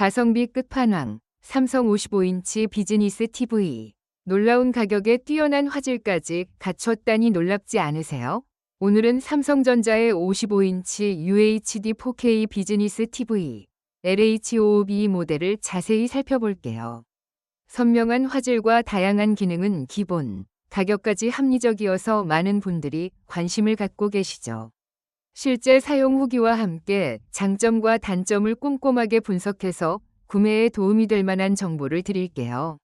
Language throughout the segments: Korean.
가성비 끝판왕, 삼성 55인치 비즈니스 TV. 놀라운 가격에 뛰어난 화질까지 갖췄다니 놀랍지 않으세요? 오늘은 삼성전자의 55인치 UHD 4K 비즈니스 TV LHOOB 모델을 자세히 살펴볼게요. 선명한 화질과 다양한 기능은 기본, 가격까지 합리적이어서 많은 분들이 관심을 갖고 계시죠. 실제 사용 후기와 함께 장점과 단점을 꼼꼼하게 분석해서 구매에 도움이 될 만한 정보를 드릴게요.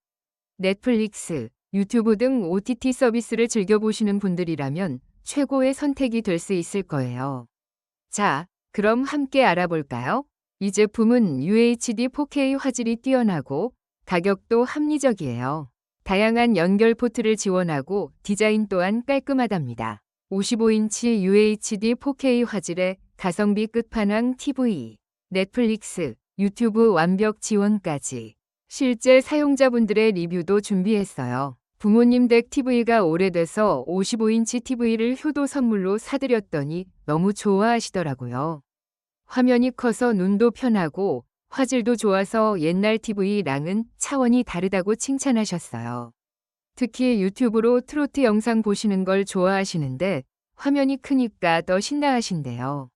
넷플릭스, 유튜브 등 OTT 서비스를 즐겨보시는 분들이라면 최고의 선택이 될 수 있을 거예요. 자, 그럼 함께 알아볼까요? 이 제품은 UHD 4K 화질이 뛰어나고 가격도 합리적이에요. 다양한 연결 포트를 지원하고 디자인 또한 깔끔하답니다. 55인치 UHD 4K 화질의 가성비 끝판왕 TV, 넷플릭스, 유튜브 완벽 지원까지 실제 사용자분들의 리뷰도 준비했어요. 부모님 댁 TV가 오래돼서 55인치 TV를 효도 선물로 사드렸더니 너무 좋아하시더라고요. 화면이 커서 눈도 편하고 화질도 좋아서 옛날 TV랑은 차원이 다르다고 칭찬하셨어요. 특히 유튜브로 트로트 영상 보시는 걸 좋아하시는데 화면이 크니까 더 신나하신대요.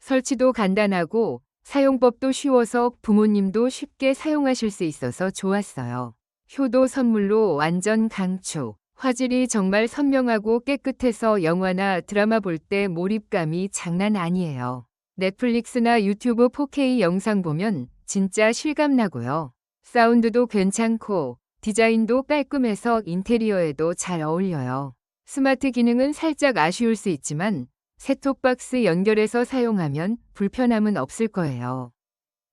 설치도 간단하고 사용법도 쉬워서 부모님도 쉽게 사용하실 수 있어서 좋았어요. 효도 선물로 완전 강추. 화질이 정말 선명하고 깨끗해서 영화나 드라마 볼 때 몰입감이 장난 아니에요. 넷플릭스나 유튜브 4K 영상 보면 진짜 실감나고요. 사운드도 괜찮고 디자인도 깔끔해서 인테리어에도 잘 어울려요. 스마트 기능은 살짝 아쉬울 수 있지만 셋톱박스 연결해서 사용하면 불편함은 없을 거예요.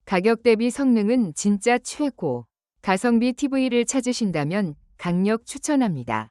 가격 대비 성능은 진짜 최고. 가성비 TV를 찾으신다면 강력 추천합니다.